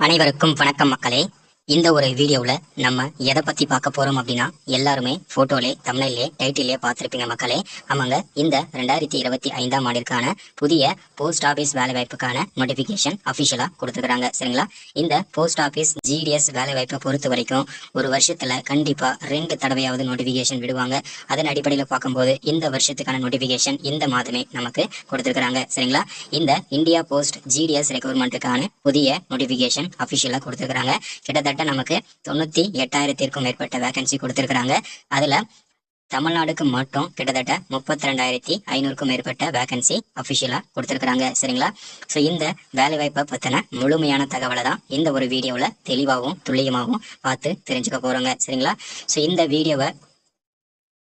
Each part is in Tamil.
அனைவருக்கும் வணக்கம் மக்களே. இந்த ஒரு வீடியோவில் நம்ம எதை பற்றி பார்க்க போகிறோம் அப்படின்னா எல்லாருமே ஃபோட்டோலே தமிழ்லே டைட்டிலே பார்த்துருப்பீங்க மக்களே. ஆமாங்க இந்த ரெண்டாயிரத்தி இருபத்தி ஐந்தாம் ஆண்டிற்கான புதிய போஸ்ட் ஆஃபீஸ் வேலைவாய்ப்புக்கான நோட்டிஃபிகேஷன் அஃபிஷியலாக கொடுத்துருக்குறாங்க. சரிங்களா? இந்த போஸ்ட் ஆஃபீஸ் ஜிடிஎஸ் வேலைவாய்ப்பை பொறுத்த வரைக்கும் ஒரு வருஷத்தில் கண்டிப்பாக ரெண்டு தடவையாவது நோட்டிஃபிகேஷன் விடுவாங்க. அதன் அடிப்படையில் பார்க்கும்போது இந்த வருஷத்துக்கான நோட்டிஃபிகேஷன் இந்த மாதமே நமக்கு கொடுத்துருக்குறாங்க. சரிங்களா? இந்த இந்தியா போஸ்ட் ஜிடிஎஸ் ரெக்ரூட்மெண்ட்டுக்கான புதிய நோட்டிஃபிகேஷன் அஃபிஷியலாக கொடுத்துருக்குறாங்க. கிட்டத்தட்ட நமக்கு தொண்ணூத்தி எட்டாயிரத்திற்கும் மேற்பட்ட வேகன்சி கொடுத்திருக்கிறாங்க. அதுல தமிழ்நாடுக்கு மட்டும் கிட்டத்தட்ட முப்பத்தி ரெண்டாயிரத்தி ஐநூறுக்கும் மேற்பட்ட வேகன்சி அஃபிஷியலாக கொடுத்துருக்குறாங்க. சரிங்களா? ஸோ இந்த வேலைவாய்ப்பை பத்தின முழுமையான தகவலை தான் இந்த ஒரு வீடியோவில் தெளிவாகவும் துல்லியமாகவும் பார்த்து தெரிஞ்சுக்க போறோங்க. சரிங்களா? ஸோ இந்த வீடியோவை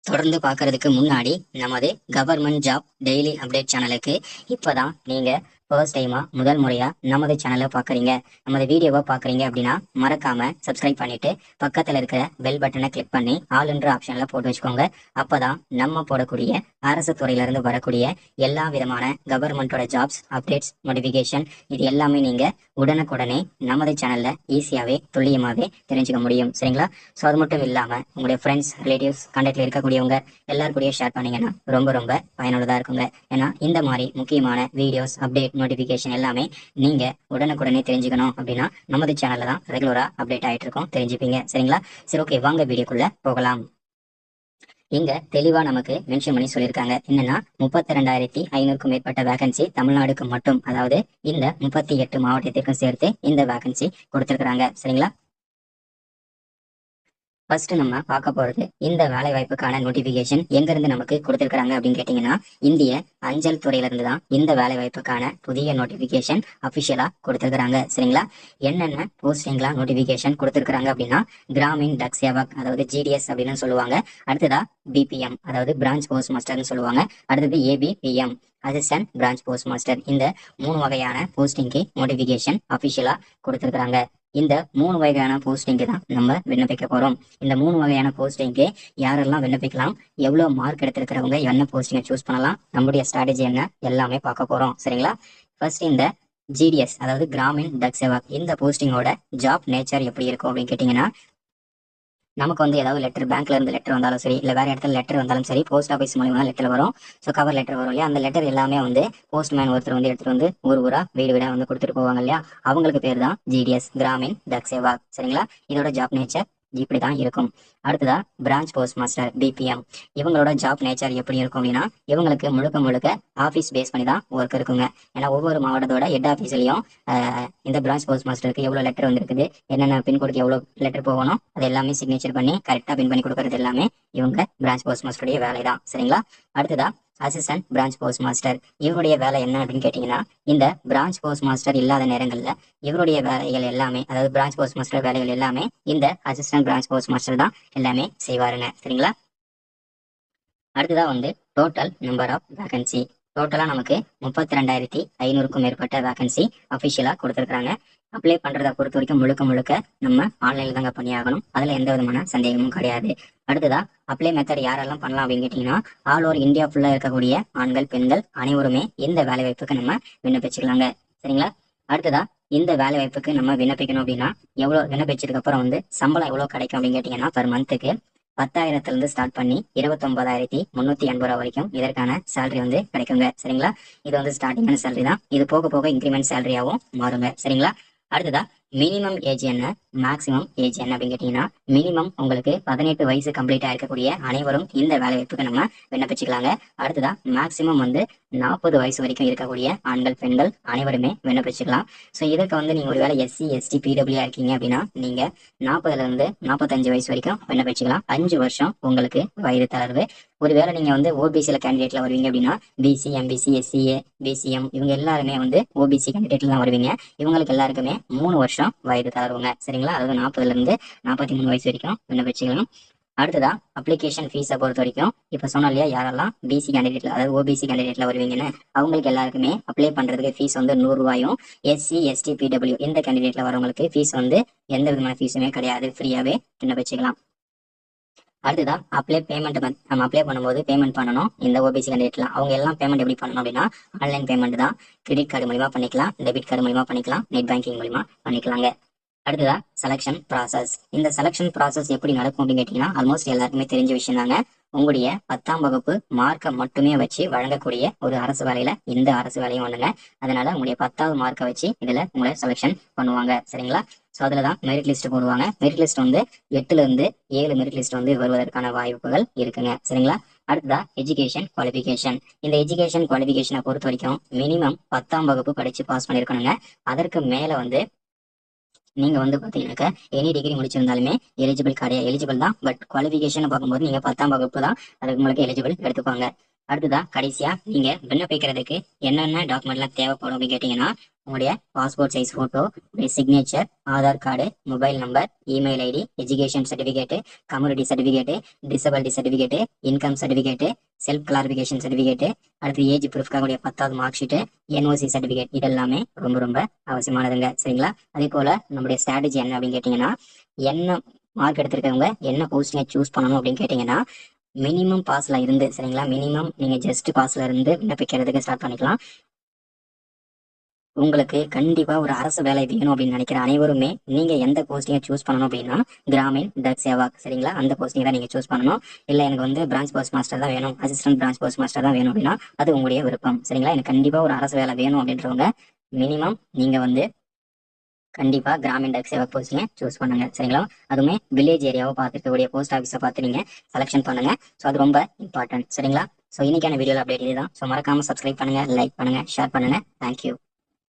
தொடர்ந்து பார்க்கறதுக்கு முன்னாடி நமது கவர்மெண்ட் ஜாப் டெய்லி அப்டேட் சேனலுக்கு இப்போதான் நீங்க ஃபர்ஸ்ட் டைமா முதல் முறையா நமது சேனலை பாக்குறீங்க நமது வீடியோவை பாக்குறீங்க அப்படின்னா மறக்காம சப்ஸ்கிரைப் பண்ணிட்டு பக்கத்துல இருக்கிற பெல் பட்டனை கிளிக் பண்ணி ஆளுன்ற ஆப்ஷன்ல போட்டு வச்சுக்கோங்க. அப்பதான் நம்ம போடக்கூடிய அரசு துறையிலிருந்து வரக்கூடிய எல்லா விதமான கவர்மெண்டோட ஜாப்ஸ் அப்டேட்ஸ் நோட்டிபிகேஷன் இது எல்லாமே நீங்க உடனுக்குடனே நமது சேனல்ல ஈஸியாகவே துல்லியமாகவே தெரிஞ்சுக்க முடியும். சரிங்களா? ஸோ அது மட்டும் இல்லாம உங்களுடைய ஃப்ரெண்ட்ஸ் ரிலேட்டிவ்ஸ் கான்டாக்டில் இருக்கக்கூடியவங்க எல்லார் கூடயும் ஷேர் பண்ணீங்கன்னா ரொம்ப ரொம்ப பயனுள்ளதாக இருக்குங்க. ஏன்னா இந்த மாதிரி முக்கியமான வீடியோஸ் அப்டேட் நோட்டிஃபிகேஷன் எல்லாமே நீங்க உடனுக்குடனே தெரிஞ்சுக்கணும் அப்படின்னா நமது சேனல்ல தான் ரெகுலரா அப்டேட் ஆயிட்டு இருக்கோம். தெரிஞ்சுப்பீங்க. சரிங்களா? சரி ஓகே வாங்க வீடியோக்குள்ள போகலாம். இங்க தெளிவா நமக்கு மென்ஷன் பண்ணி சொல்லியிருக்காங்க. என்னன்னா முப்பத்தி ரெண்டாயிரத்தி ஐநூறுக்கும் மேற்பட்ட வேகன்சி தமிழ்நாடுக்கு மட்டும் அதாவது இந்த முப்பத்தி எட்டு மாவட்டத்திற்கும் சேர்த்து இந்த வேகன்சி கொடுத்திருக்கிறாங்க. சரிங்களா? ஃபர்ஸ்ட் நம்ம பார்க்க போறது இந்த வேலை வாய்ப்புக்கான நோட்டிபிகேஷன் எங்க இருந்து நமக்கு கொடுத்திருக்காங்க அப்படின்னு கேட்டீங்கன்னா இந்திய அஞ்சல் துறையில இருந்து தான் இந்த வேலை வாய்ப்புக்கான புதிய நோட்டிபிகேஷன் அபிஷியலா கொடுத்திருக்காங்க சரிங்களா? என்னென்ன போஸ்டிங்லாம் நோட்டிபிகேஷன் கொடுத்திருக்காங்க அப்படின்னா கிராமின் டக் சேவக் அதாவது ஜிடிஎஸ் அப்படின்னு சொல்லுவாங்க. அடுத்ததா பிபிஎம் அதாவது பிரான்ச் போஸ்ட் மாஸ்டர்னு சொல்லுவாங்க. அடுத்தது ABPM assistant branch post master இந்த மூணு வகையான போஸ்டிங்க்கு நோட்டிபிகேஷன் அபிஷியலா கொடுத்திருக்காங்க இந்த மூணு வகையான போஸ்டிங்க்கு தான் நம்ம விண்ணப்பிக்க போறோம். இந்த மூணு வகையான போஸ்டிங்க்கு யாரெல்லாம் விண்ணப்பிக்கலாம் எவ்வளவு மார்க் எடுத்திருக்கிறவங்க என்ன போஸ்டிங்கை சூஸ் பண்ணலாம் நம்முடைய ஸ்ட்ராட்டஜி என்ன எல்லாமே பார்க்க போறோம். சரிங்களா? ஃபர்ஸ்ட் இந்த ஜிடிஎஸ் அதாவது கிராமின் டக் சேவா இந்த போஸ்டிங்கோட ஜாப் நேச்சர் எப்படி இருக்கும் அப்படின்னு கேட்டீங்கன்னா நமக்கு வந்து ஏதாவது லெட்டர் பேங்க்ல இருந்து லெட்டர் வந்தாலும் சரி இல்லை வேற இடத்துல லெட்டர் வந்தாலும் சரி போஸ்ட் ஆஃபீஸ் மூலியமா லெட்டர் வரும். ஸோ கவர் லெட்டர் வரும் இல்லையா? அந்த லெட்டர் எல்லாமே வந்து போஸ்ட்மேன் ஒருத்தர் வந்து எடுத்துட்டு வந்து ஊர் ஊரா வீடு வீடா வந்து கொடுத்துட்டு போவாங்க இல்லையா? அவங்களுக்கு பேர் தான் ஜிடிஎஸ் கிராமின் டக் சரிங்களா? இதோட ஜாப் நேச்சர் இப்படி தான் இருக்கும். அடுத்ததா பிரான்ச் போஸ்ட் மாஸ்டர் பிபிஎம் இவங்களோட ஜாப் நேச்சர் எப்படி இருக்கும் அப்படின்னா இவங்களுக்கு முழுக்க முழுக்க ஆஃபீஸ் பேஸ் பண்ணி தான் ஒர்க் இருக்குங்க. ஏன்னா ஒவ்வொரு மாவட்டத்தோட ஹெட் ஆஃபீஸ்லையும் இந்த பிரான்ச் போஸ்ட் மாஸ்டருக்கு எவ்வளோ லெட்டர் வந்திருக்குது என்னென்ன பின்கோடுக்கு எவ்வளோ லெட்டர் போகணும் அது எல்லாமே சிக்னேச்சர் பண்ணி கரெக்டாக பின் பண்ணி கொடுக்கறது எல்லாமே இவங்க பிரான்ச் போஸ்ட் மாஸ்டருடைய வேலை தான் சரிங்களா? அடுத்ததா அசிஸ்டன்ட் பிரான்ச் போஸ்ட் மாஸ்டர் இவருடைய வேலை என்ன அப்படின்னு கேட்டிங்கன்னா இந்த பிரான்ச் போஸ்ட் மாஸ்டர் இல்லாத நேரங்களில் இவருடைய வேலைகள் எல்லாமே அதாவது பிரான்ச் போஸ்ட் மாஸ்டர் வேலைகள் எல்லாமே இந்த அசிஸ்டன்ட் பிரான்ச் போஸ்ட் மாஸ்டர் தான் எல்லாமே செய்வாருங்க. சரிங்களா? அடுத்ததா வந்து டோட்டல் நம்பர் ஆஃப் வேகன்சி டோட்டலா நமக்கு முப்பத்தி ரெண்டாயிரத்தி ஐநூறுக்கும் மேற்பட்ட வேகன்சி அஃபிஷியலா கொடுத்துருக்காங்க அப்ளை பண்றதை பொறுத்த வரைக்கும் முழுக்க முழுக்க நம்ம ஆன்லைன்ல தாங்க பண்ணியாகணும் அதுல எந்த விதமான சந்தேகமும் கிடையாது. அடுத்ததா அப்ளை மெத்தட் யாரெல்லாம் பண்ணலாம் அப்படின்னு கேட்டீங்கன்னா ஆல் ஓவர் இந்தியா ஃபுல்லா இருக்கக்கூடிய ஆண்கள் பெண்கள் அனைவருமே இந்த வேலைவாய்ப்புக்கு நம்ம விண்ணப்பிச்சுக்கலாங்க சரிங்களா? அடுத்ததா இந்த வேலை வாய்ப்புக்கு நம்ம விண்ணப்பிக்கணும் அப்படின்னா எவ்வளோ விண்ணப்பிச்சதுக்கு அப்புறம் வந்து சம்பளம் எவ்வளவு கிடைக்கும் அப்படின்னு கேட்டிங்கன்னா பர் மந்த்துக்கு பத்தாயிரத்துல இருந்து ஸ்டார்ட் பண்ணி இருபத்தொன்பதாயிரத்தி முன்னூத்தி எண்பது ரூபா வரைக்கும் இதற்கான சேலரி வந்து கிடைக்குங்க. சரிங்களா? இது வந்து ஸ்டார்டிங்கான சேலரி தான். இது போக போக இன்க்ரிமெண்ட் சேலரியாவும் மாறுங்க. சரிங்களா? அடுத்ததா மினிமம் ஏஜ் என்ன? மேக்ஸிமம் ஏஜ் என்ன அப்படின்னு கேட்டீங்கன்னா மினிமம் உங்களுக்கு பதினெட்டு வயசு கம்ப்ளீட் ஆயிருக்கக்கூடிய அனைவரும் இந்த வேலைவாய்ப்புக்கு நம்ம விண்ணப்பிச்சுக்கலாங்க. அடுத்ததா மேக்ஸிமம் வந்து நாற்பது வயசு வரைக்கும் இருக்கக்கூடிய ஆண்கள் பெண்கள் அனைவருமே விண்ணப்பிச்சுக்கலாம். ஸோ இதுக்கு வந்து நீங்க ஒருவேளை எஸ்சி எஸ்டி பிடபிள்யூ இருக்கீங்க அப்படின்னா நீங்க நாற்பதுல இருந்து நாற்பத்தஞ்சு வயசு வரைக்கும் விண்ணப்பிச்சுக்கலாம். அஞ்சு வருஷம் உங்களுக்கு வயது தளர்வு. ஒருவேளை நீங்க வந்து ஓபிசியில கேண்டிடேட்ல வருவீங்க அப்படின்னா பிசி எம்பிசி எஸ்சிஏ பிசிஎம் இவங்க எல்லாருமே வந்து ஓபிசி கேண்டிடேட்ல தான் வருவீங்க. இவங்களுக்கு எல்லாருக்குமே மூணு வருஷம் வயது தளர்வுங்க. சரிங்களா அதாவது நாற்பதுல இருந்து நாற்பத்தி மூணு வயசு வரைக்கும் விண்ணப்பிச்சுக்கலாம் அடுத்ததா அப்ளிகேஷன் ஃபீஸை பொறுத்த வரைக்கும் இப்போ சொன்னோம் இல்லையா யாரெல்லாம் பிசி கேண்டிடேட்ல அதாவது ஓபிசி கேண்டிடேட்ல வருவீங்கன்னு அவங்களுக்கு எல்லாருக்குமே அப்ளை பண்றதுக்கு ஃபீஸ் வந்து நூறுரூவாயும் எஸ்சி எஸ்டி பிடபிள்யூ இந்த கேண்டிடேட்ல வரவங்களுக்கு ஃபீஸ் வந்து எந்த விதமான ஃபீஸுமே கிடையாது ஃப்ரீயாவே விண்ணப்பிச்சுக்கலாம் அடுத்ததா அப்ளை பேமெண்ட் நம்ம அப்ளை பண்ணும்போது பேமெண்ட் பண்ணணும் இந்த ஓபிசி கேண்டிடேட்லாம் அவங்க எல்லாம் பேமெண்ட் எப்படி பண்ணணும் அப்படின்னா ஆன்லைன் பேமெண்ட் தான். கிரெடிட் கார்டு மூலியமா பண்ணிக்கலாம் டெபிட் கார்டு மூலியமா பண்ணிக்கலாம் நெட் பேங்கிங் மூலியமா பண்ணிக்கலாங்க. அடுத்ததா செலெக்ஷன் ப்ராசஸ் இந்த செலெக்ஷன் ப்ராசஸ் எப்படி நடக்கும் அப்படின்னு கேட்டீங்கன்னா ஆல்மோஸ்ட் எல்லாருக்குமே தெரிஞ்ச விஷயம் தாங்க உங்களுடைய பத்தாம் வகுப்பு மார்க்கை மட்டுமே வச்சு வழங்கக்கூடிய ஒரு அரசு வேலையில இந்த அரசு வேலையும் ஒண்ணுங்க. அதனால உங்களுடைய பத்தாவது மார்க்கை வச்சு இதுல உங்களை செலெக்ஷன் பண்ணுவாங்க. சரிங்களா? ஸோ அதில் தான் மெரிட் லிஸ்ட் போடுவாங்க. மெரிட் லிஸ்ட் வந்து எட்டுல இருந்து ஏழு மெரிட் லிஸ்ட் வந்து வருவதற்கான வாய்ப்புகள் இருக்குங்க. சரிங்களா? அடுத்ததா எஜுகேஷன் குவாலிஃபிகேஷன் இந்த எஜுகேஷன் குவாலிஃபிகேஷனை பொறுத்த வரைக்கும் மினிமம் பத்தாம் வகுப்பு படிச்சு பாஸ் பண்ணியிருக்கணுங்க அதற்கு மேல வந்து நீங்க வந்து பாத்தீங்கன்னாக்க எனி டிகிரி முடிச்சிருந்தாலுமே எலிஜிபிள் கிடையாது எலிஜிபிள் தான். பட் குவாலிஃபிகேஷன் பார்க்கும்போது நீங்க பத்தாம் வகுப்பு தான். அதுக்கு உங்களுக்கு எலிஜிபிள் எடுத்துப்பாங்க அடுத்ததா கடைசியா நீங்க விண்ணப்பிக்கிறதுக்கு என்னென்ன டாக்குமெண்ட்லாம் தேவைப்படும் அப்படின்னு கேட்டீங்கன்னா உங்களுடைய பாஸ்போர்ட் சைஸ் போட்டோ உங்களுடைய signature Aadhaar card mobile number email ID education certificate community certificate disability certificate income certificate self clarification certificate அடுத்து ஏஜ் ப்ரூஃப்காக கூடிய பத்தாவது மார்க் ஷீட்டு என்ஓசி சர்டிஃபிகேட் இதெல்லாமே ரொம்ப ரொம்ப அவசியமானதுங்க. சரிங்களா? அதே போல நம்முடைய ஸ்ட்ராட்டஜி என்ன அப்படின்னு கேட்டீங்கன்னா என்ன மார்க் எடுத்திருக்கவங்க என்ன போஸ்டிங்கை சூஸ் பண்ணணும் அப்படின்னு கேட்டீங்கன்னா மினிமம் பாஸ்ல இருந்து சரிங்களா? மினிமம் நீங்க ஜஸ்ட் பாஸ்ல இருந்து விண்ணப்பிக்கிறதுக்கு ஸ்டார்ட் பண்ணிக்கலாம். உங்களுக்கு கண்டிப்பா ஒரு அரசு வேலை வேணும் அப்படின்னு நினைக்கிற அனைவருமே நீங்க எந்த போஸ்டிங்கை சூஸ் பண்ணணும் அப்படின்னா கிராமின் டக் சேவாக் சரிங்களா? அந்த போஸ்டிங் தான் நீங்க சூஸ் பண்ணணும். இல்ல எனக்கு வந்து பிரான்ச் போஸ்ட் மாஸ்டர் தான் வேணும் அசிஸ்டன்ட் பிரான்ச் போஸ்ட் மாஸ்டர் தான் வேணும் அப்படின்னா அது உங்களுடைய விருப்பம் சரிங்களா? எனக்கு கண்டிப்பா ஒரு அரசு வேலை வேணும் அப்படின்றவங்க மினிமம் நீங்க வந்து கண்டிப்பா கிராமின் டக் சேவா போஸ்டிங்க சூஸ் பண்ணுங்க சரிங்களா? அதுவுமே வில்லேஜ் ஏரியாவை பார்த்துருக்கக்கூடிய போஸ்ட் ஆஃபீஸை பார்த்து நீங்க செலெக்ஷன் பண்ணுங்க. ஸோ அது ரொம்ப இம்பார்ட்டன்ட் சரிங்களா? ஸோ இன்னைக்கான வீடியோ அப்டேட் இதுதான். ஸோ மறக்காம சப்ஸ்கிரைப் பண்ணுங்க லைக் பண்ணுங்க ஷேர் பண்ணுங்க. Thank you